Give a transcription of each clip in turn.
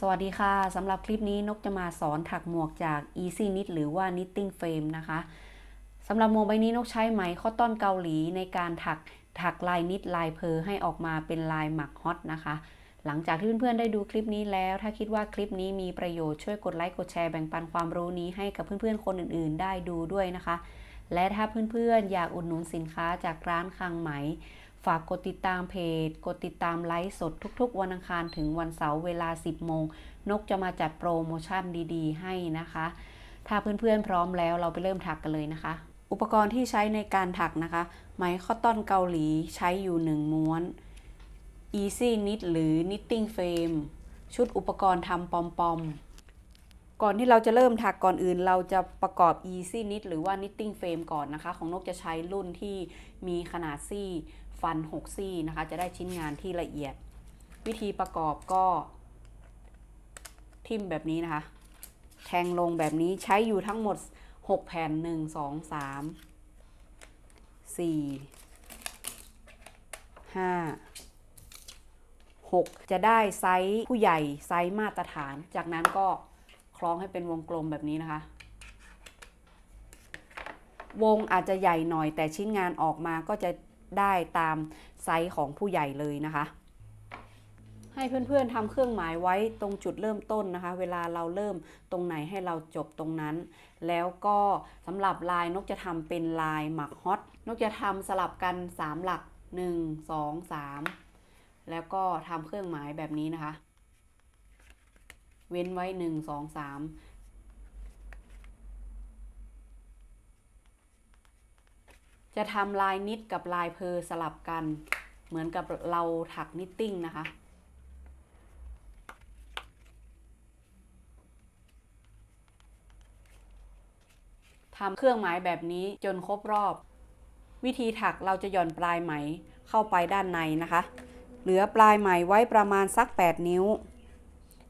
สวัสดีค่ะสำหรับคลิปนี้นกจะมาสอนถักหมวกจาก Easy Knit หรือว่า Knitting Frame นะคะสำหรับหมวกใบนี้นกใช้ไหมข้อต้อนเกาหลีในการถักถักลายนิดลายเพอให้ออกมาเป็นลายหมักฮอตนะคะ หลังจากที่เพื่อนๆได้ดูคลิปนี้แล้ว ถ้าคิดว่าคลิปนี้มีประโยชน์ช่วยกดไลค์กดแชร์แบ่งปันความรู้นี้ให้กับเพื่อนๆคนอื่นๆ ได้ดูด้วยนะคะ และถ้าเพื่อนๆอยากอุดหนุนสินค้าจากร้านคังไหม ฝากกดติดตามเพจ กดติดตามไลฟ์สดทุกๆ วันอังคารถึงวันเสาร์เวลา 10 โมง นกจะมาจัดโปรโมชั่นดีๆ ให้นะคะ ถ้าเพื่อนๆพร้อมแล้วเราไปเริ่มถักกันเลยนะคะ อุปกรณ์ที่ใช้ในการถักนะคะ ไหมข้อต้อนเกาหลีใช้อยู่ 1 ม้วน Easy Knit หรือ Knitting Frame ชุดอุปกรณ์ทำปอมๆก่อนที่เราจะเริ่มถักก่อนอื่น เราจะประกอบ Easy Knit หรือว่า Knitting Frame ก่อนนะคะ ของนกจะใช้รุ่นที่มีขนาดซี่ ฟัน 6 ซี่นะคะ จะได้ชิ้นงานที่ละเอียด วิธีประกอบก็ทิ่มแบบนี้นะคะ แทงลงแบบนี้ใช้อยู่ทั้งหมด 6 แผ่น 1 2 3 4 5 6 จะได้ไซส์ผู้ใหญ่ไซส์มาตรฐาน จากนั้นก็คล้องให้เป็นวงกลมแบบนี้นะคะ วงอาจจะใหญ่หน่อยแต่ชิ้นงานออกมาก็จะ ได้ตามไซส์ของผู้ใหญ่เลยนะคะ ให้เพื่อนๆทำเครื่องหมายไว้ตรงจุดเริ่มต้นนะคะ เวลาเราเริ่มตรงไหนให้เราจบตรงนั้น แล้วก็สำหรับลายนกจะทำเป็นลายหมักฮอตนกจะทำสลับกัน 3 หลัก 1 2 3 แล้วก็ทำเครื่องหมายแบบนี้นะคะ เว้นไว้ 1 2 3 จะทำลายนิดกับลายเพอสลับกัน เหมือนกับเราถักนิตติ้งนะคะ ทำเครื่องหมายแบบนี้จนครบรอบ วิธีถักเราจะหย่อนปลายไหมเข้าไปด้านในนะคะ เหลือปลายไหมไว้ประมาณสัก 8 นิ้ว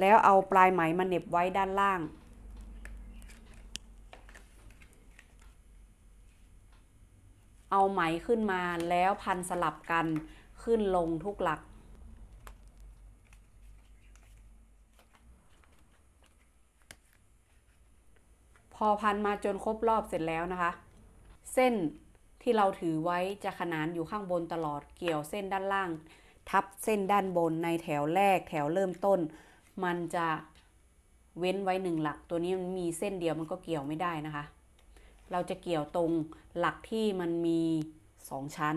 แล้วเอาปลายไหมมาเน็บไว้ด้านล่าง เอาไหมขึ้นมาแล้วพันสลับกันขึ้นลงทุกหลัก พอพันมาจนครบรอบเสร็จแล้วนะคะ เส้นที่เราถือไว้จะขนานอยู่ข้างบนตลอดเกี่ยวเส้นด้านล่าง ทับเส้นด้านบนในแถวแรกแถวเริ่มต้น มันจะเว้นไว้หนึ่งหลัก ตัวนี้มันมีเส้นเดียวมันก็เกี่ยวไม่ได้นะคะ เราจะเกี่ยวตรงหลักที่มันมีสองชั้น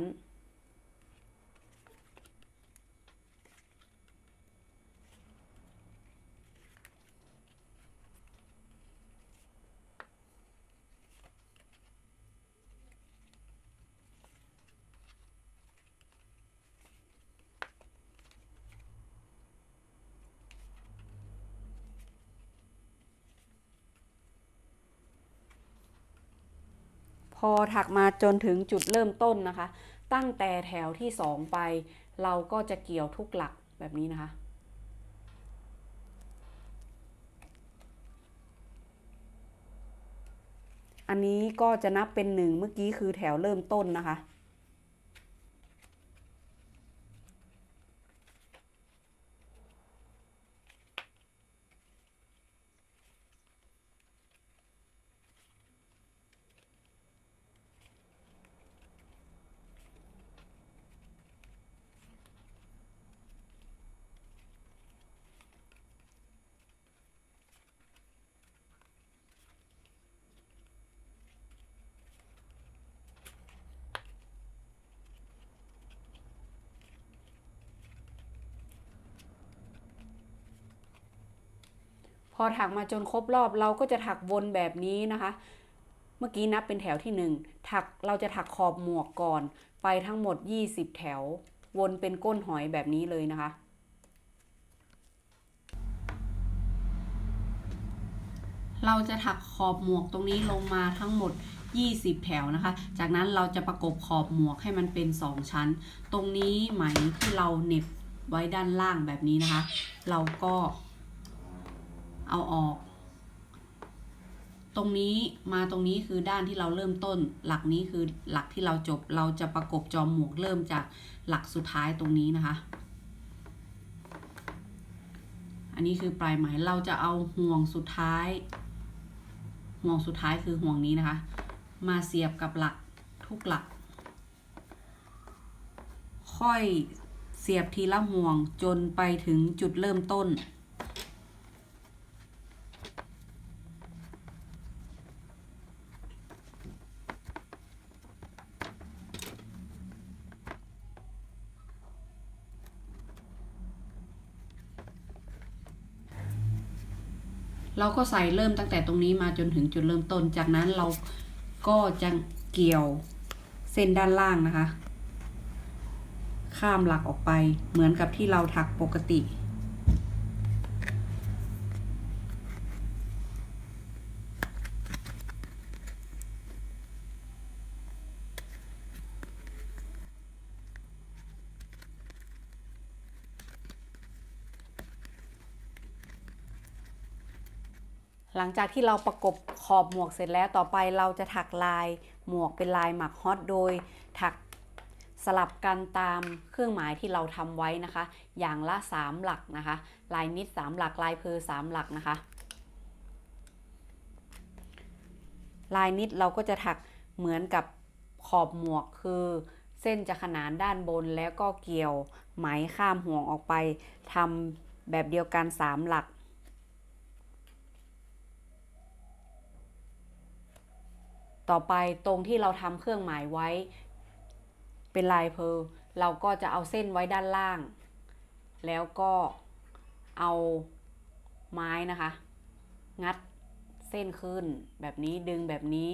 อถักมาจนถึงจุดเริ่มต้นนะคะ ตั้งแต่แถวที่สองไป เราก็จะเกี่ยวทุกหลักแบบนี้นะคะ อันนี้ก็จะนับเป็นหนึ่งเมื่อกี้คือแถวเริ่มต้นนะคะ อถักมาจนครบรอบเราก็จะถักวนแบบนี้นะคะ เมื่อกี้นับเป็นแถวที่หนึ่งถักเราจะถักขอบหมวกก่อน ไปทั้งหมด 20 แถว วนเป็นก้นหอยแบบนี้เลยนะคะเราจะถักขอบหมวกตรงนี้ลงมาทั้งหมด 20 แถวนะคะ จากนั้นเราจะประกบขอบหมวกให้มันเป็น 2 ชั้น ตรงนี้ไหมที่เราเน็บไว้ด้านล่างแบบนี้นะคะ เราก็ เอาออก ตรงนี้มาตรงนี้คือด้านที่เราเริ่มต้น หลักนี้คือหลักที่เราจบ เราจะประกบจอมหมวกเริ่มจากหลักสุดท้ายตรงนี้นะคะ อันนี้คือปลายไหมเราจะเอาห่วงสุดท้าย ห่วงสุดท้ายคือห่วงนี้นะคะ มาเสียบกับหลักทุกหลัก ค่อยเสียบทีละห่วงจนไปถึงจุดเริ่มต้น เราก็ใส่เริ่มตั้งแต่ตรงนี้มาจนถึงจุดเริ่มต้น จากนั้นเราก็จะเกี่ยวเส้นด้านล่างนะคะ ข้ามหลักออกไปเหมือนกับที่เราถักปกติ ลังจากที่เราประกบขอบหมวกเสร็จแล้วต่อไปเราจะถักลายหมวกเป็นลายหมักฮอตโดย ถักสลับกันตามเครื่องหมายที่เราทำไว้นะคะ อย่างละ 3 หลักนะคะ ลายนิด 3 หลักลายเพอ3หลักนะคะ ลายนิดเราก็จะถักเหมือนกับขอบหมวกคือเส้นจะขนานด้านบนแล้วก็เกี่ยวไหมข้ามห่วงออกไปทำแบบเดียวกัน 3 หลัก ต่อไปตรงที่เราทำเครื่องหมายไว้ เป็นลายเพร์ลเราก็จะเอาเส้นไว้ด้านล่าง แล้วก็เอาไม้นะคะ งัดเส้นขึ้นแบบนี้ดึงแบบนี้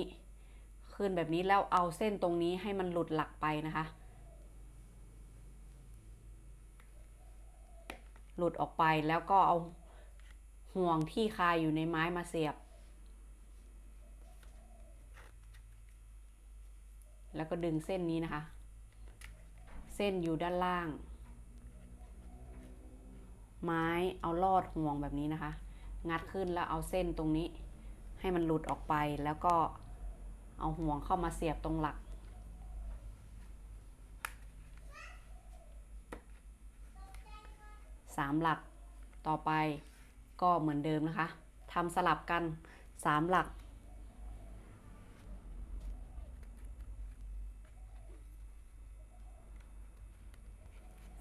ขึ้นแบบนี้แล้วเอาเส้นตรงนี้ให้มันหลุดหลักไปนะคะ หลุดออกไปแล้วก็เอาห่วงที่คาอยู่ในไม้มาเสียบ แล้วก็ดึงเส้นนี้นะคะ เส้นอยู่ด้านล่าง ไม้เอาลอดห่วงแบบนี้นะคะ งัดขึ้นแล้วเอาเส้นตรงนี้ ให้มันหลุดออกไปแล้วก็เอาห่วงเข้ามาเสียบตรงหลัก สามหลักต่อไปก็เหมือนเดิมนะคะทำสลับกันสามหลัก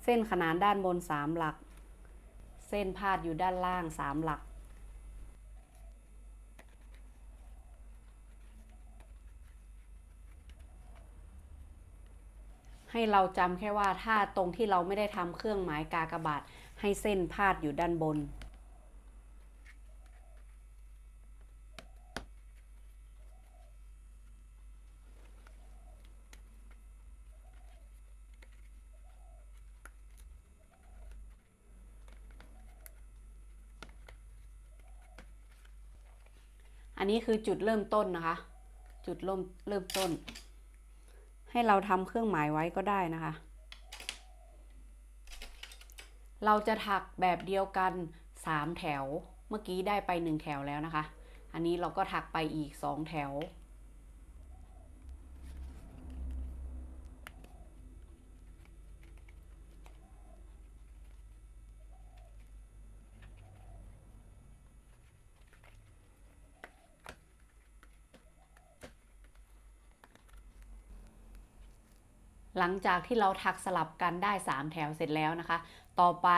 เส้นขนานด้านบน 3 หลัก เส้นพาดอยู่ด้านล่าง 3 หลัก ให้เราจำแค่ว่าถ้าตรงที่เราไม่ได้ทำเครื่องหมายกากบาท ให้เส้นพาดอยู่ด้านบน นนี้คือจุดเริ่มต้นนะคะ จุดเริ่มเริ่มต้น ให้เราทำเครื่องหมายไว้ก็ได้นะคะ เราจะถักแบบเดียวกัน 3 แถว เมื่อกี้ได้ไป 1 แถวแล้วนะคะ อันนี้เราก็ถักไปอีก 2 แถว หลังจากที่เราถักสลับกันได้ 3 แถวเสร็จแล้วนะคะ ต่อไป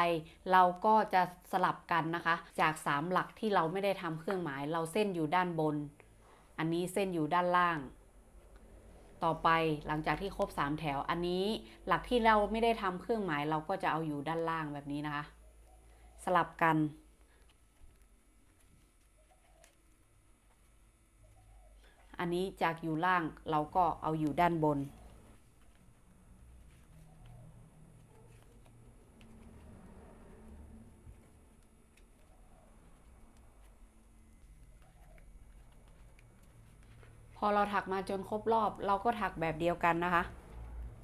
เราก็จะสลับกันนะคะ จาก 3 หลักที่เราไม่ได้ทำเครื่องหมาย เราเส้นอยู่ด้านบน อันนี้เส้นอยู่ด้านล่าง ต่อไปหลังจากที่ครบ 3 แถว อันนี้หลักที่เราไม่ได้ทำเครื่องหมาย เราก็จะเอาอยู่ด้านล่างแบบนี้นะคะ สลับกันอันนี้จากอยู่ล่างเราก็เอาอยู่ด้านบน พอเราถักมาจนครบรอบ เราก็ถักแบบเดียวกันนะคะ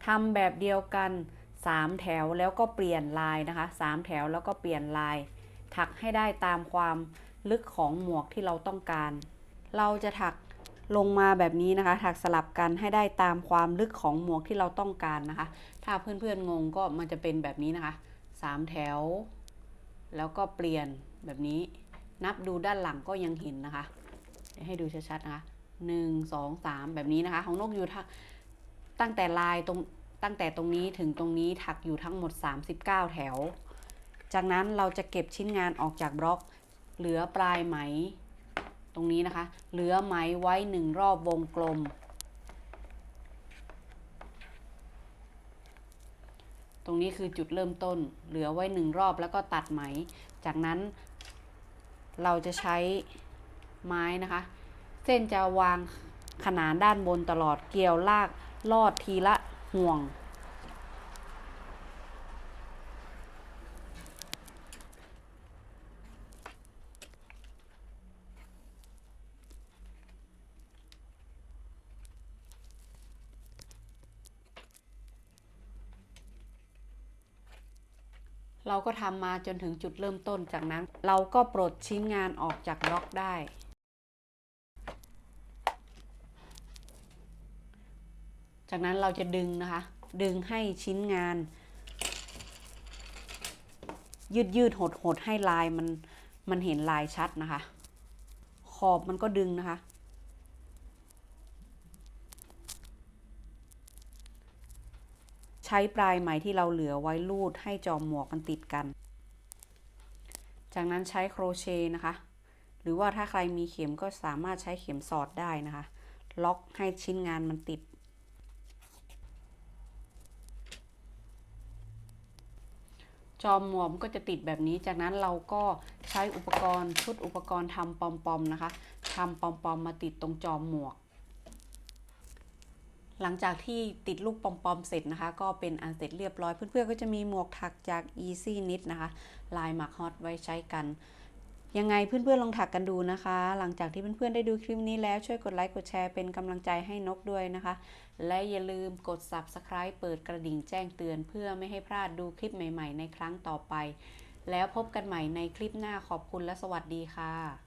ทำแบบเดียวกัน 3 แถวแล้วก็เปลี่ยนลายนะคะ 3 แถวแล้วก็เปลี่ยนลาย ถักให้ได้ตามความลึกของหมวกที่เราต้องการ เราจะถักลงมาแบบนี้นะคะ ถักสลับกันให้ได้ตามความลึกของหมวกที่เราต้องการนะคะ ถ้าเพื่อนๆงงก็มันจะเป็นแบบนี้นะคะ 3 แถว แล้วก็เปลี่ยนแบบนี้ นับดูด้านหลังก็ยังเห็นนะคะ เดี๋ยวให้ดูชัดๆนะคะ หนึ่งสองสามแบบนี้นะคะ ของนกอยู่ทงตั้งแต่ลายตรงตั้งแต่ตรงนี้ถึงตรงนี้ถักอยู่ทั้งหมด 39 แถว จากนั้นเราจะเก็บชิ้นงานออกจากบล็อก เหลือปลายไหม ตรงนี้นะคะ เหลือไหมไว้หนึ่งรอบวงกลม ตรงนี้คือจุดเริ่มต้น เหลือไว้หนึ่งรอบแล้วก็ตัดไหม จากนั้นเราจะใช้ไม้นะคะ เส้นจะวางขนานด้านบนตลอดเกี่ยวลากลอดทีละห่วง เราก็ทำมาจนถึงจุดเริ่มต้นจากนั้น เราก็ปลดชิ้นงานออกจากล็อกได้ จากนั้นเราจะดึงนะคะ ดึงให้ชิ้นงาน ยืดยืดหดหดให้ลายมันมันเห็นลายชัดนะคะ ขอบมันก็ดึงนะคะ ใช้ปลายไหมที่เราเหลือไว้ลูดให้จอมหมวกมันติดกัน จากนั้นใช้โครเชต์นะคะ หรือว่าถ้าใครมีเข็มก็สามารถใช้เข็มสอดได้นะคะ ล็อกให้ชิ้นงานมันติด จอมหมวกมันก็จะติดแบบนี้ จากนั้นเราก็ใช้อุปกรณ์ชุดอุปกรณ์ทำปอมๆนะคะทำปอมๆมาติดตรงจอมหมวก หลังจากที่ติดลูกปอมๆเสร็จนะคะ ก็เป็นอันเสร็จเรียบร้อย เพื่อนๆก็จะมีหมวกถักจาก Easy Knit นะคะลายหมักฮอตไว้ใช้กันยังไงเพื่อนๆลองถักกันดูนะคะ หลังจากที่เพื่อนๆได้ดูคลิปนี้แล้วช่วยกดไลค์กดแชร์เป็นกำลังใจให้นกด้วยนะคะ และอย่าลืมกด Subscribe เปิดกระดิ่งแจ้งเตือน เพื่อไม่ให้พลาดดูคลิปใหม่ ๆ ในครั้งต่อไป แล้วพบกันใหม่ในคลิปหน้าขอบคุณและสวัสดีค่ะ